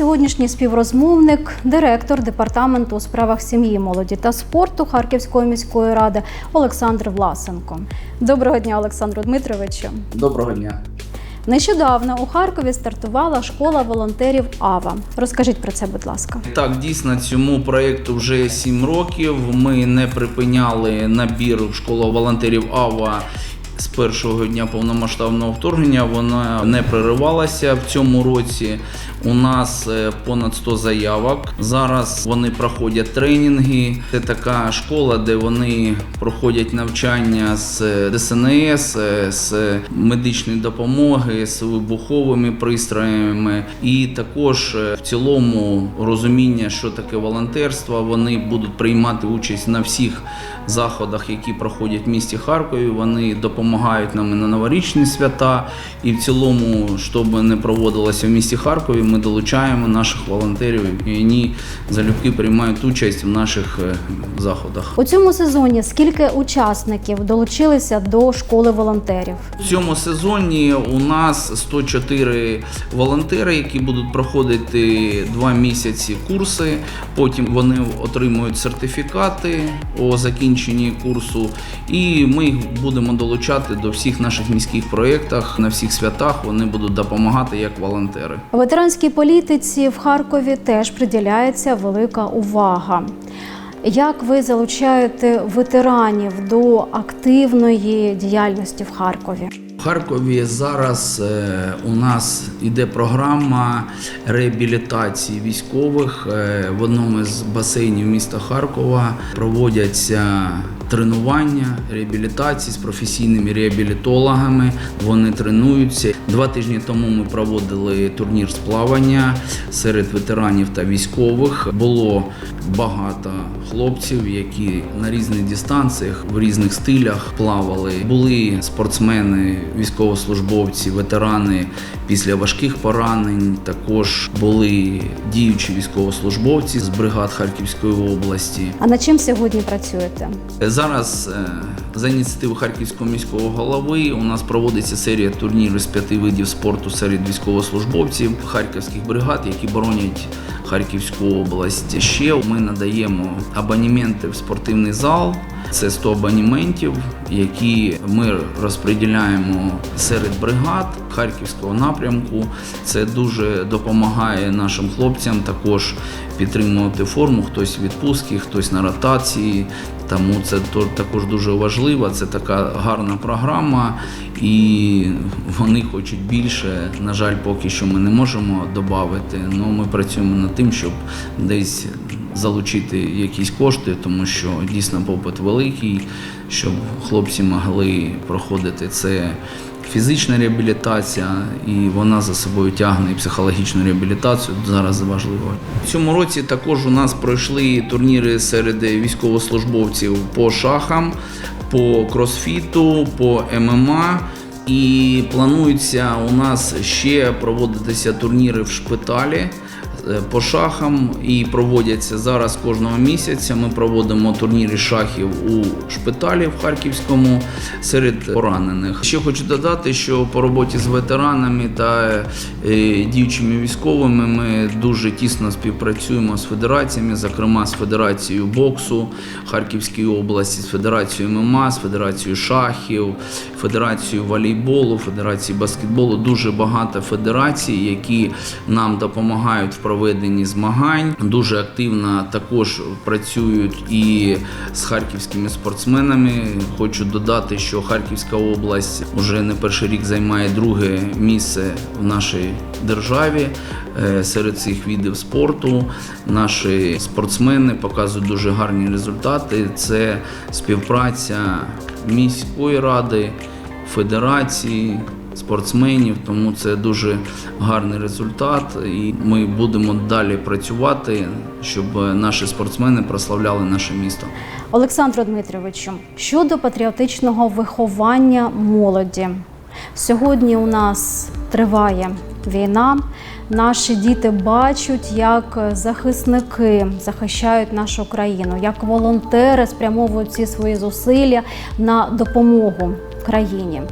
Сьогоднішній співрозмовник, директор департаменту у справах сім'ї, молоді та спорту Харківської міської ради Олександр Власенко. Доброго дня, Олександру Дмитровичу. Доброго дня. Нещодавно у Харкові стартувала школа волонтерів АВА. Розкажіть про це, будь ласка. Так, дійсно, цьому проєкту вже 7 років. Ми не припиняли набір в школу волонтерів АВА. З першого дня повномасштабного вторгнення вона не проривалася в цьому році. У нас е, понад 100 заявок. Зараз вони проходять тренінги. Це така школа, де вони проходять навчання з ДСНС, е, з медичної допомоги, з вибуховими пристроями, і також е, в цілому розуміння, що таке волонтерство. Вони будуть приймати участь на всіх заходах, які проходять в місті Харкові. Вони допомагають нам і на новорічні свята. І в цілому, щоб не проводилося в місті Харкові, ми долучаємо наших волонтерів, і вони залюбки приймають участь в наших е, заходах. У цьому сезоні скільки учасників долучилися до школи волонтерів? В цьому сезоні у нас 104 волонтери, які будуть проходити два місяці курси. Потім вони отримують сертифікати о закінченні курсу, і ми їх будемо долучати до всіх наших міських проєктах. На всіх святах вони будуть допомагати як волонтери. Ветеранській політиці в Харкові теж приділяється велика увага. Як ви залучаєте ветеранів до активної діяльності в Харкові? В Харкові зараз е, у нас іде програма реабілітації військових. Е, в одному з басейнів міста Харкова проводяться тренування реабілітації з професійними реабілітологами. Вони тренуються. Два тижні тому ми проводили турнір з плавання серед ветеранів та військових. Було багато хлопців, які на різних дистанціях в різних стилях плавали. Були спортсмени, військовослужбовці, ветерани після важких поранень. Також були діючі військовослужбовці з бригад Харківської області. А над чим сьогодні працюєте? Зараз е, за ініціативи Харківського міського голови у нас проводиться серія турнірів з п'яти видів спорту серед військовослужбовців харківських бригад, які боронять Харківську область. Ще ми надаємо абонементи в спортивний зал. Це 100 абонементів, які ми розподіляємо серед бригад харківського напрямку. Це дуже допомагає нашим хлопцям також підтримувати форму. Хтось в відпустці, хтось на ротації. Тому це також дуже важливо. Це така гарна програма, і вони хочуть більше. На жаль, поки що ми не можемо додати. Ну ми працюємо над тим, щоб десь залучити якісь кошти, тому що дійсно попит великий, щоб хлопці могли проходити це. Фізична реабілітація, і вона за собою тягне і психологічну реабілітацію. Зараз важливо. В цьому році також у нас пройшли турніри серед військовослужбовців по шахам, по кросфіту, по ММА. І планується у нас ще проводитися турніри в шпиталі по шахам і проводяться зараз кожного місяця. Ми проводимо турніри шахів у шпиталі в Харківському серед поранених. Ще хочу додати, що по роботі з ветеранами та е, діючими військовими ми дуже тісно співпрацюємо з федераціями, зокрема з Федерацією боксу Харківської області, з Федерацією ММА, з Федерацією шахів, Федерацією волейболу, Федерацією баскетболу. Дуже багато федерацій, які нам допомагають в проведенні змагань. Дуже активно також працюють і з харківськими спортсменами. Хочу додати, що Харківська область вже не перший рік займає друге місце в нашій державі е, серед цих видів спорту. Наші спортсмени показують дуже гарні результати. Це співпраця міської ради, федерації. Спортсменів, тому це дуже гарний результат, і ми будемо далі працювати, щоб наші спортсмени прославляли наше місто. Олександру Дмитровичу, щодо патріотичного виховання молоді. Сьогодні у нас триває війна. Наші діти бачать, як захисники захищають нашу країну, як волонтери спрямовують ці свої зусилля на допомогу країні.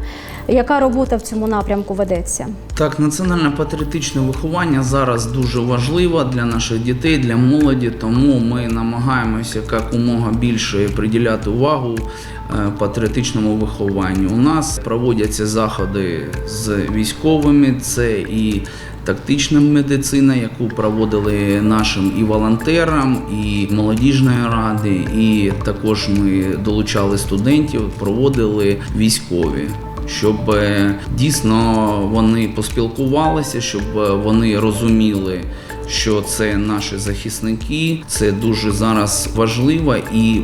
Яка робота в цьому напрямку ведеться? Так, національне патріотичне виховання зараз дуже важливо для наших дітей, для молоді, тому ми намагаємося якомога більше приділяти увагу е, патріотичному вихованню. У нас проводяться заходи з військовими, це і тактична медицина, яку проводили нашим і волонтерам, і молодіжної ради, і також ми долучали студентів, проводили військові щоб е, дійсно вони поспілкувалися, щоб е, вони розуміли, що це наші захисники. Це дуже зараз важливо і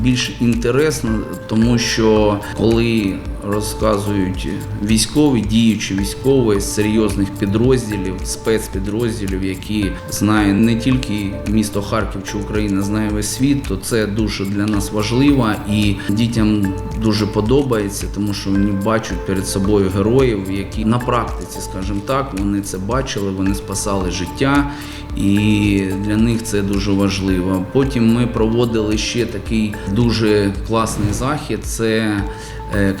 більш інтересно, тому що коли розказують військові, діючі військові з серйозних підрозділів, спецпідрозділів, які знає не тільки місто Харків чи Україна, знає весь світ, то це дуже для нас важливо і дітям дуже подобається, тому що вони бачать перед собою героїв, які на практиці, скажімо так, вони це бачили, вони спасали життя, і для них це дуже важливо. Потім ми проводили ще такий дуже класний захід. Це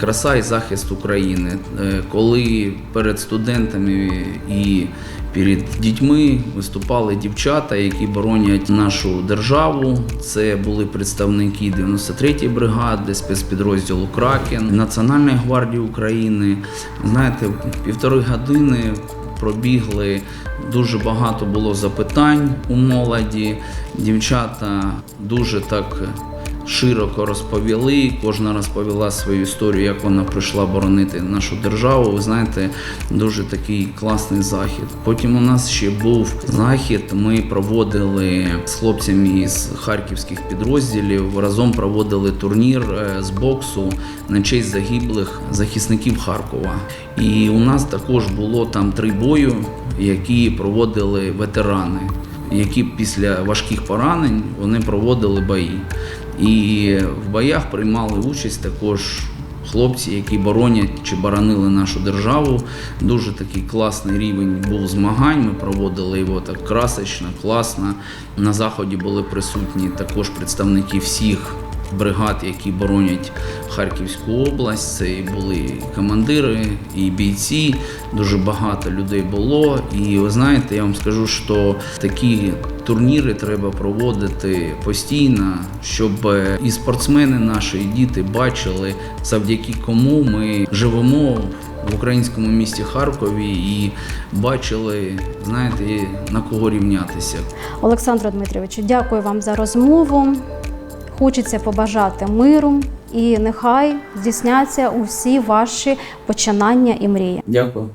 краса і захист України, Е, коли перед студентами і перед дітьми виступали дівчата, які боронять нашу державу. Це були представники 93-ї бригади, спецпідрозділу Кракен, Національної гвардії України. Знаєте, півтори години пробігли. Дуже багато було запитань у молоді. Дівчата дуже так широко розповіли. Кожна розповіла свою історію, як вона прийшла боронити нашу державу. Ви знаєте, дуже такий класний захід. Потім у нас ще був захід. Ми проводили з хлопцями із харківських підрозділів. Разом проводили турнір е, з боксу на честь загиблих захисників Харкова. І у нас також було там три бою, які проводили ветерани, які після важких поранень вони проводили бої. І в боях приймали участь також хлопці, які боронять чи боронили нашу державу. Дуже такий класний рівень був змагань. Ми проводили його так красочно, класно. На заході були присутні також представники всіх бригад, які боронять Харківську область. Це і були командири, і бійці. Дуже багато людей було. І ви знаєте, я вам скажу, що такі турніри треба проводити постійно, щоб е, і спортсмени наші, і діти бачили, завдяки кому ми живемо в українському місті Харкові і бачили, знаєте, на кого рівнятися. Олександре Дмитровичу, дякую вам за розмову. Хочеться побажати миру і нехай здійсняться усі ваші починання і мрії. Дякую.